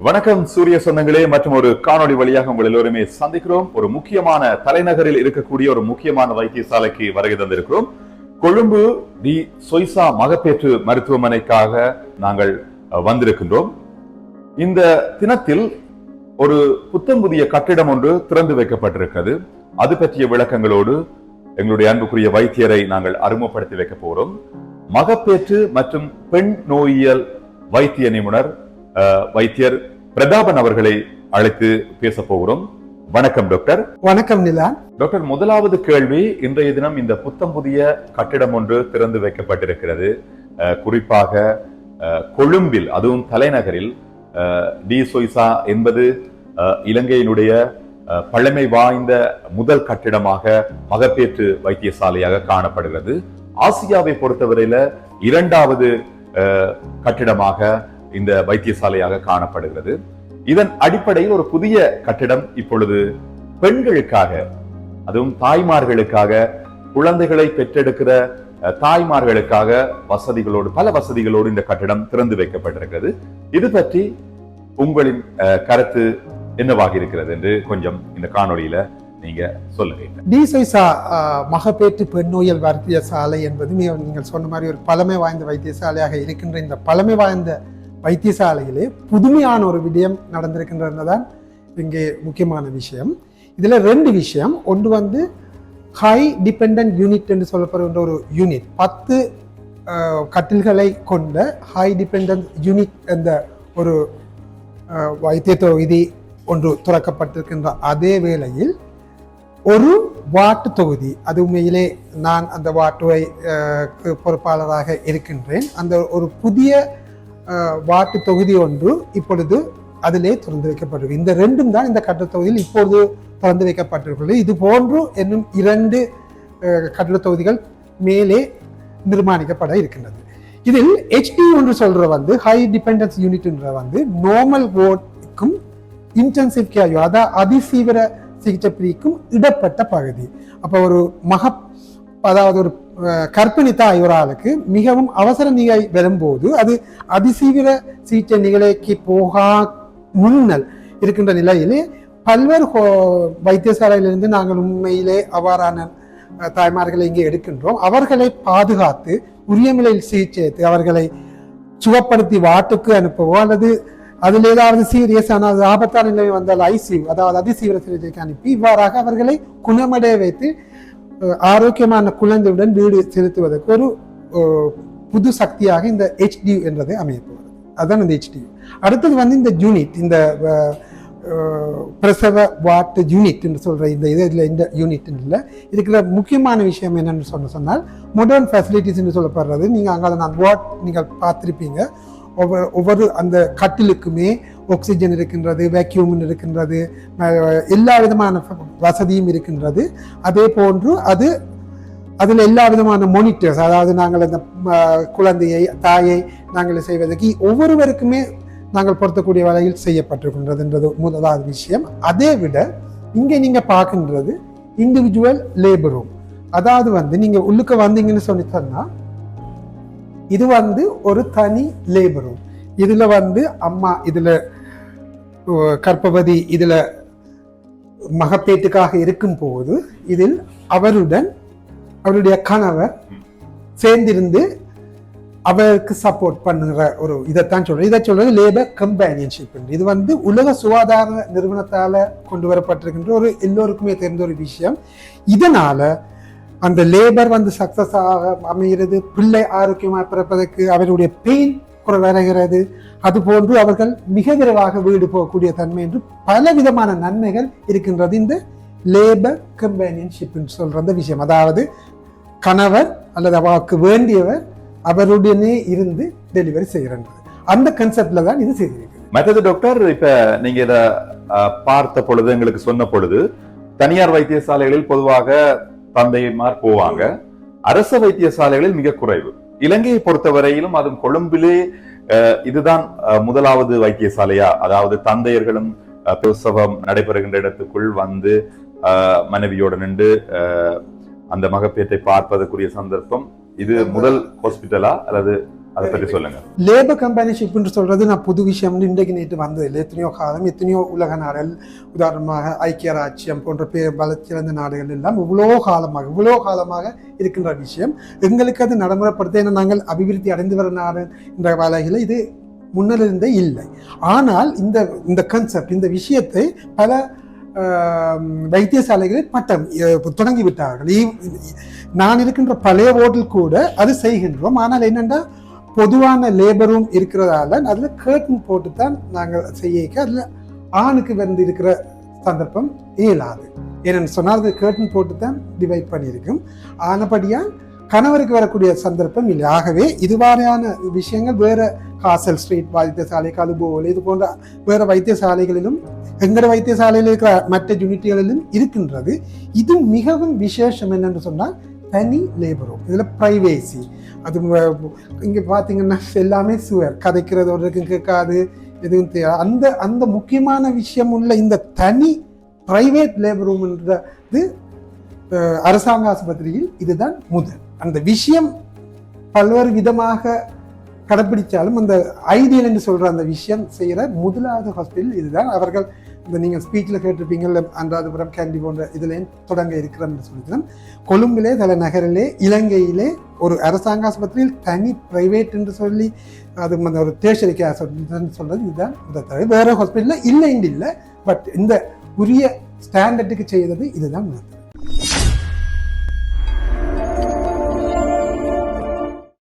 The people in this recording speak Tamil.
வணக்கம் சூரிய சொந்தங்களே. மற்றும் ஒரு காணொளி வழியாக உங்கள் எல்லோருமே சந்திக்கிறோம். ஒரு முக்கியமான தலைநகரில் இருக்கக்கூடிய ஒரு முக்கியமான வைத்தியசாலைக்கு வருகை தந்திருக்கிறோம். கொழும்பு தி சொய்சா மகப்பேற்று மருத்துவமனைக்காக நாங்கள் வந்திருக்கின்றோம். இந்த தினத்தில் ஒரு புத்தம் புதிய கட்டிடம் ஒன்று திறந்து வைக்கப்பட்டிருக்கிறது. அது பற்றிய விளக்கங்களோடு எங்களுடைய அன்புக்குரிய வைத்தியரை நாங்கள் அறிமுகப்படுத்தி வைக்க போறோம் மகப்பேற்று மற்றும் பெண் நோயியல் வைத்திய நிபுணர் வைத்தியர் பிரதாபன் அவர்களை அழைத்து பேச போகிறோம். வணக்கம் டாக்டர். வணக்கம் நிலா. டாக்டர் முதலாவது கேள்வி இன்றைய தினம் இந்த புத்தம் புதிய கட்டிடம் ஒன்று திறந்து வைக்கப்பட்டிருக்கிறது. குறிப்பாக கொழும்பில் அதுவும் தலைநகரில் அஹ், டி சொய்சா என்பது இலங்கையினுடைய பழமை வாய்ந்த முதல் கட்டிடமாக மகப்பேற்று வைத்தியசாலையாக காணப்படுகிறது. ஆசியாவை பொறுத்தவரையில இரண்டாவது கட்டிடமாக இந்த வைத்தியசாலையாக காணப்படுகிறது. இதன் அடிப்படையில் ஒரு புதிய கட்டிடம் இப்பொழுது பெண்களுக்காக அதுவும் தாய்மார்களுக்காக குழந்தைகளை பெற்றெடுக்கிற தாய்மார்களுக்காக வசதிகளோடு பல வசதிகளோடு இந்த கட்டிடம் திறந்து வைக்கப்பட்டிருக்கிறது. இது பற்றி உங்களின் கருத்து என்னவாக இருக்கிறது என்று கொஞ்சம் இந்த காணொளியில நீங்க சொல்லுங்க. டிசைசா மகப்பேற்று பெண் நோயல் வைத்தியசாலை என்பது நீங்கள் சொன்ன மாதிரி ஒரு பழமை வாய்ந்த வைத்தியசாலையாக இருக்கின்ற இந்த பழமை வாய்ந்த வைத்தியசாலையிலே புதுமையான ஒரு விடயம் நடந்திருக்கின்றதுதான் இங்கே முக்கியமான விஷயம். இதில் ரெண்டு விஷயம். ஒன்று வந்து ஹை டிபெண்ட் யூனிட் என்று சொல்லப்படுகின்ற ஒரு யூனிட் பத்து கட்டில்களை கொண்ட ஹை டிபெண்ட் யூனிட் என்ற ஒரு வைத்தியத்துவ வைத்திய தொகுதி ஒன்று துறக்கப்பட்டிருக்கின்ற அதே வேளையில் ஒரு வாட்டு தொகுதி. அது உண்மையிலே நான் அந்த வாட்டுவை பொறுப்பாளராக இருக்கின்றேன். அந்த ஒரு புதிய வாட்டு தொகுதி ஒன்று இப்பொழுது அதிலே திறந்து வைக்கப்பட்டிருக்கு இந்த ரெண்டும் தான் இந்த கட்டட தொகுதியில் இப்பொழுது திறந்து வைக்கப்பட்டிருக்கிறது இது போன்று என்னும் இரண்டு அஹ், கட்டட தொகுதிகள் மேலே நிர்மாணிக்கப்பட இருக்கின்றது. இதில் ஹெச்டி ஒன்று சொல்ற வந்து ஹை டிபெண்டன்ஸ் யூனிட்ன்ற வந்து நார்மல் வோர்டுக்கும் இன்டென்சிவ் கேர் அதாவது அதிசீவிர சிகிச்சை பிரிக்கும் இடப்பட்ட பகுதி. அப்போ ஒரு மக அதாவது ஒரு கற்பிணி தாய் ஒரு ஆளுக்கு மிகவும் அவசர நிலை வரும்போது அது அதிசீவிர சிகிச்சை நிலைக்கு போகா முன்னல் இருக்கின்ற நிலையிலே பல்வேறு வைத்தியசாலையிலிருந்து நாங்கள் உண்மையிலே அவ்வாறான தாய்மார்களை இங்கே எடுக்கின்றோம். அவர்களை பாதுகாத்து உரிய நிலையில் சிகிச்சை அவர்களை சுகப்படுத்தி வாட்டுக்கு அனுப்பவோ அல்லது அதில் ஏதாவது சீரியஸான ஆனால் ஆபத்தான நிலை வந்தால் ஐசியூ அதாவது அதிசீவிர சிகிச்சைக்கு அனுப்பி இவ்வாறாக அவர்களை குணமடைய வைத்து ஆரோக்கியமான குழந்தையுடன் வீடு செலுத்துவதற்கு ஒரு புது சக்தியாக இந்த ஹெச்டி என்றதை அமையப்போகிறது. அதான் இந்த ஹெச்டி அடுத்தது வந்து இந்த யூனிட் இந்த பிரசவ வாட்டு யூனிட் என்று சொல்கிற இந்த இது இதில் இந்த யூனிட் இல்லை. இதுக்குள்ள முக்கியமான விஷயம் என்னென்னு சொன்ன சொன்னால் மாடர்ன் ஃபெசிலிட்டிஸ் என்று சொல்லப்படுறது. நீங்கள் அங்கே நான் வாட் நீங்கள் பார்த்துருப்பீங்க. ஒவ்வொரு ஒவ்வொரு அந்த கட்டிலுக்குமே ஆக்சிஜன் இருக்கின்றது வேக்யூம் இருக்கின்றது எல்லா விதமான வசதியும் இருக்கின்றது. அதே போன்று அது அதில் எல்லா விதமான மோனிட்டர்ஸ் அதாவது நாங்கள் அந்த குழந்தையை தாயை நாங்கள் செய்வதற்கு ஒவ்வொருவருக்குமே நாங்கள் பொருத்தக்கூடிய வகையில் செய்யப்பட்டிருக்கின்றதுன்றது முதலாவது விஷயம். அதை விட இங்கே நீங்கள் பார்க்கின்றது இண்டிவிஜுவல் லேபர் ரூம் அதாவது வந்து நீங்கள் உள்ளுக்கு வந்தீங்கன்னு சொல்லி சொன்னால் இது வந்து ஒரு தனி லேபர் ரூம் இதில் வந்து அம்மா இதில் கற்பவதி கர்ப்பவதி மகப்பேட்டுக்காக இருக்கும் போது இதில் அவருடன் அவருடைய கணவர் சேர்ந்திருந்து அவருக்கு சப்போர்ட் பண்ணுற ஒரு இதைத்தான் சொல்றேன். இதை சொல்றது லேபர் கம்பேனியன்ஷிப் இது வந்து உலக சுகாதார நிறுவனத்தால் கொண்டு வரப்பட்டிருக்கின்ற ஒரு எல்லோருக்குமே தெரிந்த ஒரு விஷயம். இதனால அந்த லேபர் வந்து சக்சஸ் ஆக அமைகிறது பிள்ளை ஆரோக்கியமாக பிறப்பதற்கு அவருடைய பெயின் விரைகிறது அது போன்று அவர்கள் மிக விரைவாக வீடு போகக்கூடிய தன்மை என்று பல விதமான நன்மைகள் இருக்கின்றது. இந்த லேபர் கம்பேனியன்ஷிப் சொல்ற அந்த விஷயம். அதாவது கணவர் அல்லது அவருக்கு வேண்டியவர் அவருடனே இருந்து டெலிவரி செய்கிறது அந்த கன்செப்ட்ல தான் இது செய்திருக்கு மற்றது டாக்டர் இப்ப நீங்க இதை பார்த்த பொழுது எங்களுக்கு சொன்ன பொழுது தனியார் வைத்தியசாலைகளில் பொதுவாக தந்தைமார் போவாங்க. அரசு வைத்தியசாலைகளில் மிக குறைவு. இலங்கையை பொறுத்தவரையிலும் அதுவும் கொழும்பிலே இதுதான் முதலாவது வைத்தியசாலையா? அதாவது தந்தையர்களும் பிரசவம் நடைபெறுகின்ற இடத்துக்குள் வந்து மனைவியோடு மனைவியோட நின்று அந்த மகப்பேற்றை பார்ப்பதற்குரிய சந்தர்ப்பம். இது முதல் ஹாஸ்பிட்டலா? அல்லது அதை பற்றி சொல்லுங்க. லேபர் கம்பெனிஷிப்னு சொல்றது நான் புது விஷயம். இன்றைக்கு நேற்று வந்தது இல்லை எத்தனையோ காலம் எத்தனையோ உலக நாடுகள் உதாரணமாக ஐக்கிய ராஜ்யம் போன்ற பே வளர்ச்சியடைந்த நாடுகள் எல்லாம் இவ்வளோ காலமாக இவ்வளோ காலமாக இருக்கின்ற விஷயம். எங்களுக்கு அது நடைமுறைப்படுத்த ஏன்னா நாங்கள் அபிவிருத்தி அடைந்து வர நாடு என்ற வேலையில் இது முன்னிலிருந்தே இல்லை. ஆனால் இந்த இந்த கன்செப்ட் இந்த விஷயத்தை பல வைத்தியசாலைகளில் பட்டம் அஹ், தொடங்கி விட்டார்கள் ஈ- நான் இருக்கின்ற பழைய ஓட்டில் கூட அது செய்கின்றோம். ஆனால் என்னென்னா பொதுவான லேபரும் இருக்கிறதால அதில் கேர்டன் போட்டு தான் நாங்கள் செய்ய அதில் ஆணுக்கு வந்து இருக்கிற சந்தர்ப்பம் இயலாது. ஏன்னு சொன்னால் அது கேர்டன் போட்டு தான் டிவைட் பண்ணியிருக்கும். ஆனபடியாக கணவருக்கு வரக்கூடிய சந்தர்ப்பம் இல்லை. ஆகவே இதுவாரியான விஷயங்கள் வேறு காசல் ஸ்ட்ரீட் வைத்தியசாலை கலுபோல் இது போன்ற வேறு வைத்தியசாலைகளிலும் எங்கட வைத்தியசாலையில் இருக்கிற மற்ற யூனிட்டுகளிலும் இருக்கின்றது. இது மிகவும் விசேஷம் என்னென்று சொன்னால் தனி லேபரும் இதில் ப்ரைவேசி அது இங்கே பார்த்தீங்கன்னா எல்லாமே சுவர் கதைக்கிறது ஒரு கேட்காது எதுவும் தெரியாது. அந்த அந்த முக்கியமான விஷயம் உள்ள இந்த தனி ப்ரைவேட் லேபர் ரூம்ன்றது அரசாங்க ஆஸ்பத்திரியில் இதுதான் முதல். அந்த விஷயம் பல்வேறு விதமாக கடைப்பிடித்தாலும் அந்த ஐடியல் என்று சொல்கிற அந்த விஷயம் செய்கிற முதலாவது ஹாஸ்பிட்டல் இதுதான். அவர்கள் இந்த நீங்கள் ஸ்பீச்சில் கேட்டிருப்பீங்க அன்றாதபுரம் கேண்டி போன்ற இதுலேயும் தொடங்க இருக்கிறோம்னு என்று சொல்லிக்கிறோம். கொழும்பிலே தலைநகரிலே இலங்கையிலே ஒரு அரசாங்க ஆஸ்பத்திரியில் தனி பிரைவேட் என்று சொல்லி அது ஒரு டேஷரி ஆஸ்பத்திரின்னு சொல்கிறது இதுதான். இந்த தடவை வேறு ஹாஸ்பிட்டலில் இல்லைன்னு இல்லை பட் இந்த உரிய ஸ்டாண்டர்டுக்கு செய்தது இதுதான். முதல்